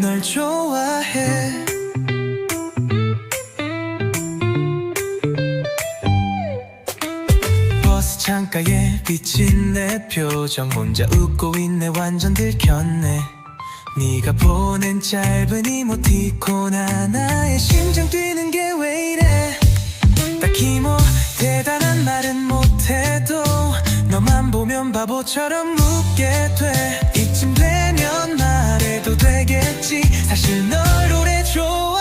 널 좋아해. 버스 창가에 비친 내 표정 혼자 웃고 있네. 완전 들켰네. 네가 보낸 짧은 이모티콘 하나에 심장 뛰는 게 왜 이래? 딱히 뭐 대단한 말은 못해도 너만 보면 바보처럼 웃게 돼. 사실 널 오래 좋아